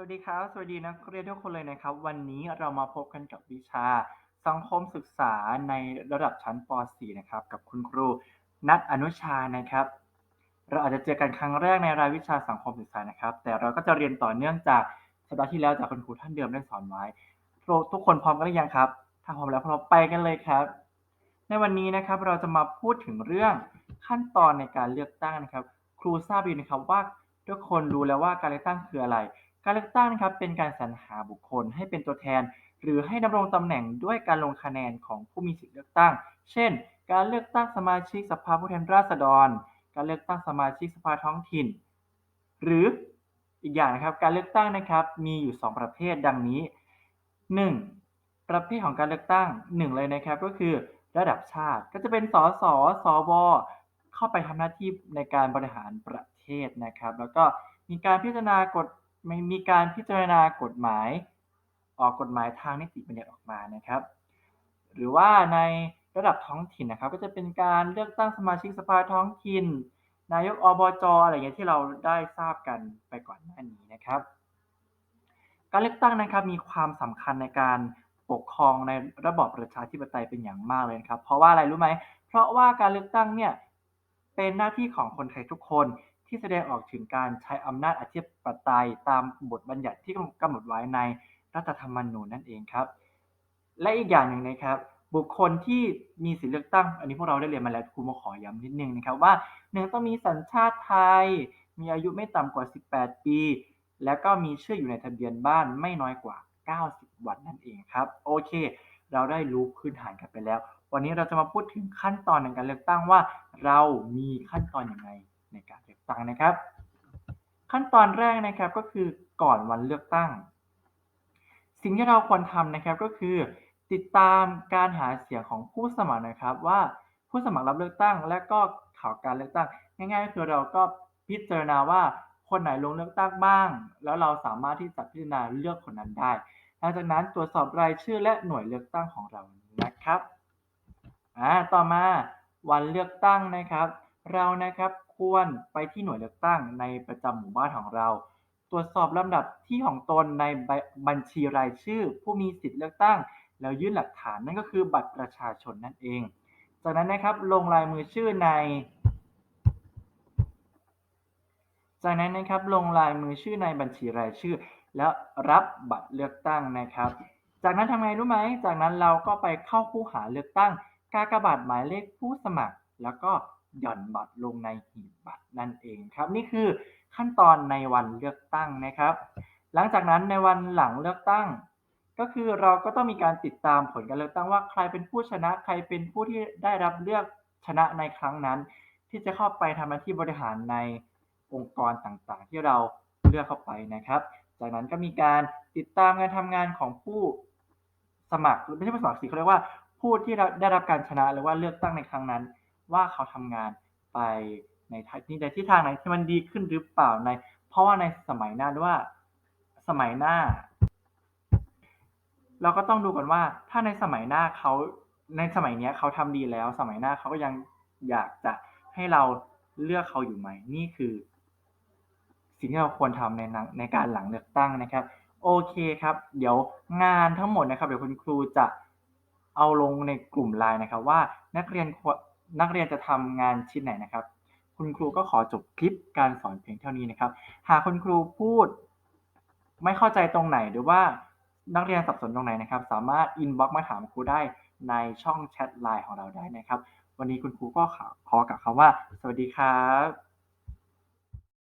วัสดีครับ สวัสดีนักเรียนทุกคนเลยนะครับ วันนี้เรามาพบกันกับวิชา สังคมศึกษาในระดับชั้นป .4 นะครับ กับคุณครูนัทอนุชานะครับ เราอาจจะเจอกันครั้งแรกในรายวิชาสังคมศึกษานะครับ แต่เราก็จะเรียนต่อเนื่องจากสัปดาห์ที่แล้วจากคุณครูท่านเดิมได้สอนไว้ทุกคนพร้อมกันหรือยังครับ ถ้าพร้อมแล้วเราไปกันเลยครับ ในวันนี้นะครับเราจะมาพูดถึงเรื่องขั้นตอนในการเลือกตั้งนะครับ ครูทราบดีนะครับว่าทุกคนรู้แล้วว่าการเลือกตั้งคืออะไร การเลือกตั้งนะครับเป็นการสรรหาบุคคลให้เป็นตัวแทน หรือให้ดำรงตำแหน่งด้วยการลงคะแนนของผู้มีสิทธิเลือกตั้ง เช่น การเลือกตั้งสมาชิกสภาผู้แทนราษฎร การเลือกตั้งสมาชิกสภาท้องถิ่น หรืออีกอย่างนะครับการเลือกตั้งนะครับมีอยู่ 2 ประเภทดังนี้ 1. ประเภทของการเลือกตั้ง 1 เลยนะครับก็คือระดับชาติก็จะเป็นสสสวเข้าไปทำหน้าที่ในการบริหารประเทศนะครับ แล้วก็มีการพิจารณากฎ ไม่มีการพิจารณากฎหมาย ออกกฎหมายทางนิติบัญญัติออกมานะครับ หรือว่าในระดับท้องถิ่นนะครับ ก็จะเป็นการเลือกตั้งสมาชิกสภาท้องถิ่น นายกอบจอะไรอย่างเงี้ยที่เราได้ทราบกันไปก่อนหน้านี้นะครับ การเลือกตั้งนะครับมีความสำคัญในการปกครองในระบอบประชาธิปไตยเป็นอย่างมากเลยครับ เพราะว่าอะไรรู้ไหมเพราะว่าการเลือกตั้งเนี่ยเป็นหน้าที่ของคนไทยทุกคน ที่แสดงออกถึงการใช้อำนาจอธิปไตยตามบทบัญญัติที่กำหนดไว้ในรัฐธรรมนูญนั่นเองครับ และอีกอย่างหนึ่งนะครับ บุคคลที่มีสิทธิเลือกตั้ง อันนี้พวกเราได้เรียนมาแล้วครูมาขอย้ำนิดนึงนะครับว่าหนึ่งต้องมีสัญชาติไทย มีอายุไม่ต่ำกว่า 18 ปี แล้วก็มีชื่ออยู่ในทะเบียนบ้านไม่น้อยกว่า 90 วันนั่นเองครับ โอเค เราได้รู้พื้นฐานกันไปแล้ว วันนี้เราจะมาพูดถึงขั้นตอนในการเลือกตั้งว่า เรามีขั้นตอนอย่างไร ในการเลือกตั้งนะครับ ขั้นตอนแรกนะครับก็คือก่อนวันเลือกตั้ง สิ่งที่เราควรทำนะครับก็คือ ติดตามการหาเสียงของผู้สมัครนะครับ ว่าผู้สมัครรับเลือกตั้ง และก็ข่าวการเลือกตั้ง ง่ายๆก็คือเราก็พิจารณาว่าคนไหนลงเลือกตั้งบ้าง แล้วเราสามารถที่จะพิจารณาเลือกคนนั้นได้หลังจากนั้นตรวจสอบรายชื่อและหน่วยเลือกตั้งของเรานะครับอ่าต่อมาวันเลือกตั้งนะครับ เรานะครับ ควรไปที่หน่วยเลือกตั้งในประจำหมู่บ้านของเรา ตรวจสอบลำดับที่ของตนในบัญชีรายชื่อ ผู้มีสิทธิ์เลือกตั้ง แล้วยื่นหลักฐานนั่นก็คือบัตรประชาชนนั่นเอง จากนั้นนะครับลงลายมือชื่อใน จากนั้นนะครับลงลายมือชื่อในบัญชีรายชื่อ แล้วรับบัตรเลือกตั้งนะครับ จากนั้นทำไงรู้ไหม จากนั้นเราก็ไปเข้าคู่หาเลือกตั้ง กากบาทหมายเลขผู้สมัคร แล้วก็ หย่อนบัตรลงในหีบบัตรนั่นเองครับ นี่คือขั้นตอนในวันเลือกตั้งนะครับ หลังจากนั้นในวันหลังเลือกตั้ง ก็คือเราก็ต้องมีการติดตามผลการเลือกตั้งว่าใครเป็นผู้ชนะใครเป็นผู้ที่ได้รับเลือกชนะในครั้งนั้น ที่จะเข้าไปทำหน้าที่บริหารในองค์กรต่างๆ ที่เราเลือกเข้าไปนะครับ จากนั้นก็มีการติดตามการทำงานของผู้สมัครไม่ใช่ผู้สมัครสิเขาเรียกว่าผู้ที่ได้รับการชนะหรือว่าเลือกตั้งในครั้งนั้น ว่าเขาทำงานไปในที่ใดที่ทางไหนที่มันดีขึ้นหรือเปล่าใน เพราะว่าในสมัยหน้าด้วยว่าสมัยหน้า เราก็ต้องดูก่อนว่าถ้าในสมัยหน้าเขาในสมัยนี้เขาทำดีแล้ว สมัยหน้าเขาก็ยังอยากจะให้เราเลือกเขาอยู่ไหม นี่คือ สิ่งที่เราควรทำในในการหลังเลือกตั้งนะครับ โอเคครับ เดี๋ยวงานทั้งหมดนะครับ เดี๋ยวคุณครูจะเอาลงในกลุ่มไลน์นะครับ ว่านักเรียน นักเรียนจะทำงานชิ้นไหนนะครับ คุณครูก็ขอจบคลิปการสอนเพียงเท่านี้นะครับ หากคุณครูพูด ไม่เข้าใจตรงไหนหรือว่านักเรียนสับสนตรงไหนนะครับ สามารถอินบ็อกซ์มาถามครูได้ในช่องแชทไลน์ของเราได้นะครับ วันนี้คุณครูก็ขอกล่าวคำว่า สวัสดีครับ